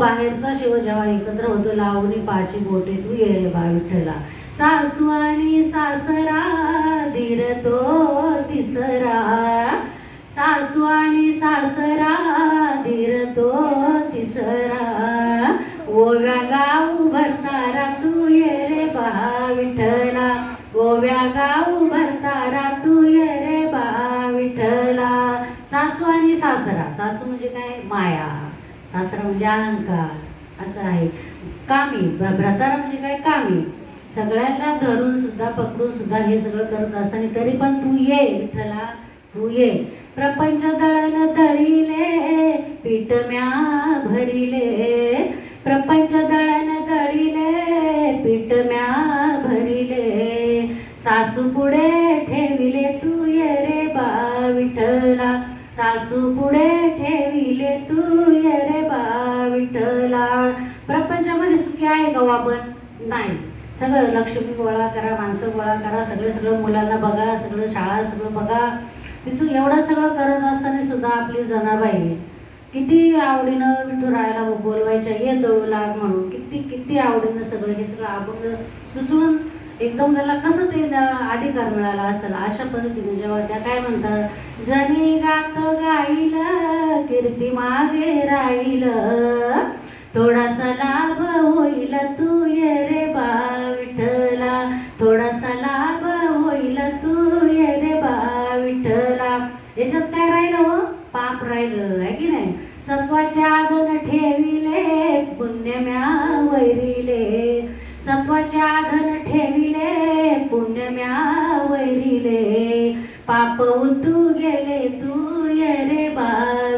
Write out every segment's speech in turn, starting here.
बाहेरचा शिव जेव्हा एकत्र होतो लावणी पाची बोटे तू ये रे बा विठ्ठला सासू आणि सासरा धीर तो तिसरा. सासू आणि सासरा धीर तो तिसरा. गोव्या गाऊ भरतारा तू ये रे बा विठ्ठला गोव्या गाऊ भरतारा तू ये रे बा विठ्ठला सासू आणि सासरा सासू म्हणजे काय? माया. सासरा म्हणजे अहंकार असं आहे. कामी भ- म्हणजे काय? कामी. सगळ्यांना धरून सुद्धा पकडून सुद्धा हे सगळं करत असताना तरी पण तू ये विठ्ठला. तू ये. प्रपंच दळण दळीले पीठ म्या भरिले. प्रपंच दळण दळीले पीठ म्या भरिले. सासू पुढे ठेविले तू ये रे बा विठ्ठल. सासू पुढे ठेविले तू ये रे बा विठ्ठला. प्रपंचामध्ये सुखी आहे का हो आपण? नाही. सगळं लक्ष्मी गोळा करा माणसं गोळा करा सगळं सगळं मुलांना बघा सगळं शाळा सगळं बघा. तिथून एवढं सगळं करत असताना सुद्धा आपली जनाबाई किती आवडीनं विठुरायाला बोलवायच्या ये दळू लाग म्हणून. किती किती आवडीनं सगळं हे सगळं आपण सुचवून एकदम त्याला कसं ते अधिकार मिळाला असेल अशा पद्धतीने जेव्हा त्या काय म्हणतात जनी गात गाईल कीर्ती मागे राहील थोडासा लाभ होईल तू ये रे बा विठला थोडासा लाभ होईल तू ये रे बा विठला याच्यात काय राहिलं हो? पाप राहिलं आहे की नाही? सत्वाच्या आदन ठेविले पुण्यम्या वैरिले. सत्वाचे आधन ठेविले पुण्यम्या वैरिले पाप उतू गेले तू ये रे बा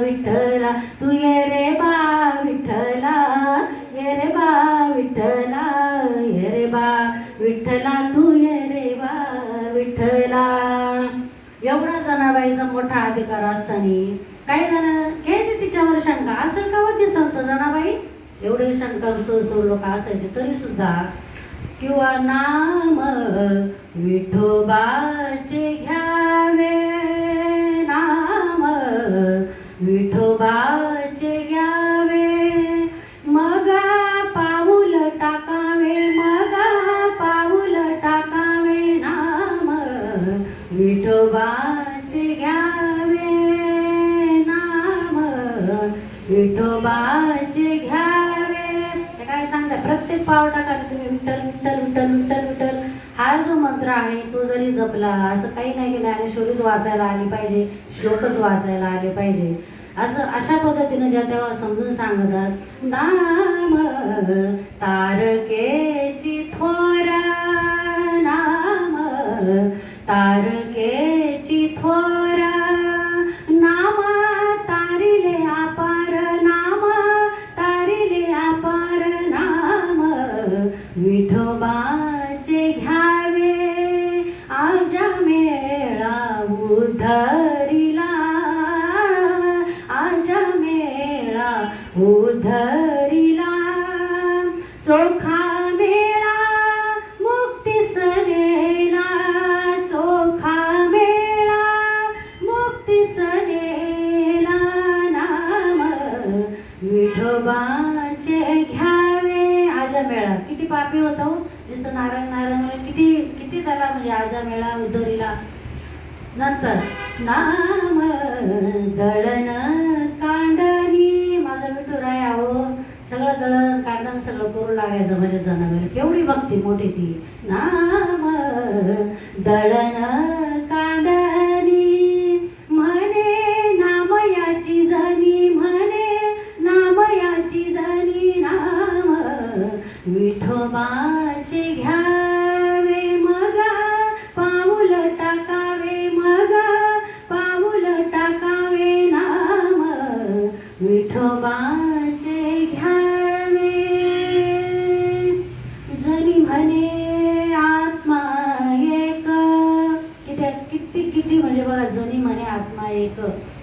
विठ्ठला तू ये रे बा विठ्ठला ये रे बा विठ्ठला ये रे बा विठ्ठला तू ये रे बा विठ्ठला. एवढा जनाबाईचा मोठा अधिकार असताना काही जण घ्यायचे तिच्यावर शंका? असेल का होती संत जनाबाई? एवढे शंकर सो लोक असायचे तरी सुद्धा किंवा नाम विठोबाचे घ्यावे नाम विठोबाचे घ्यावे. मगा पाऊल टाकावे मगा पाऊल टाकावे नाम विठोबाचे घ्यावे नाम विठोबाचे पावटा प्रत्येक तुम्ही विठ्ठल विठ्ठल विठ्ठल विठ्ठल विठ्ठल हा जो मंत्र आहे तो जरी जपला असं काही नाही की ज्ञानेश्वरीच वाचायला आली पाहिजे श्लोकच वाचायला आले पाहिजे. असं अशा पद्धतीनं ज्या तेव्हा समजून सांगतात नाम तारकेची थोरा नाम तारके चोखा मेळा मुक्ती सनेला चोखा मेळा मुक्ती सनेला नाम. विठोबाचे घ्यावे. आजा मेळा किती पापी होता. हो नारायण नारायण म्हणून किती किती त्याला म्हणजे आजा मेळा उद्धरीला नंतर नाम दळण कांडणी. माझा विठू राय आहो सगळं दळण काढणं सगळं करू लागायचं म्हणजे जनावर. केवढी भक्ती मोठी ती. नाम दळण.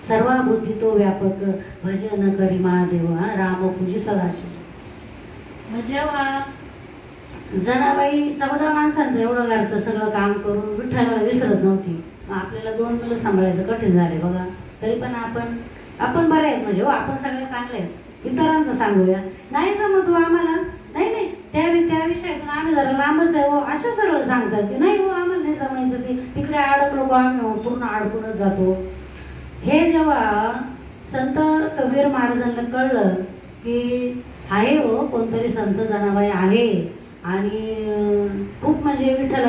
एक सर्वाभूती तो व्यापक भजन करी महादेव हा राम पूजी सदाशिव. जेव्हा जनाबाई चौदा माणसांचं एवढं घरचं सगळं काम करून विठ्ठलाला विसरत नव्हती. मग आपल्याला दोन मुलं सांभाळायचं कठीण झाले बघा. तरी पण आपण आपण बरे आहेत म्हणजे हो आपण सगळे चांगले आहेत. इतरांचं सांगूया. नाही जमत हो आम्हाला. नाही नाही. त्या त्या विषयातून आम्ही जरा लांबच आहे हो. अशा सरळ सांगतात की नाही हो आम्हाला नाही जमायचं ते. तिकडे अडकलो आम्ही पूर्ण अडकूनच जातो. हे जेव्हा संत कबीर महाराजांना कळलं की आहे हो कोणतरी संत जनाबाई आहे आणि खूप म्हणजे विठ्ठल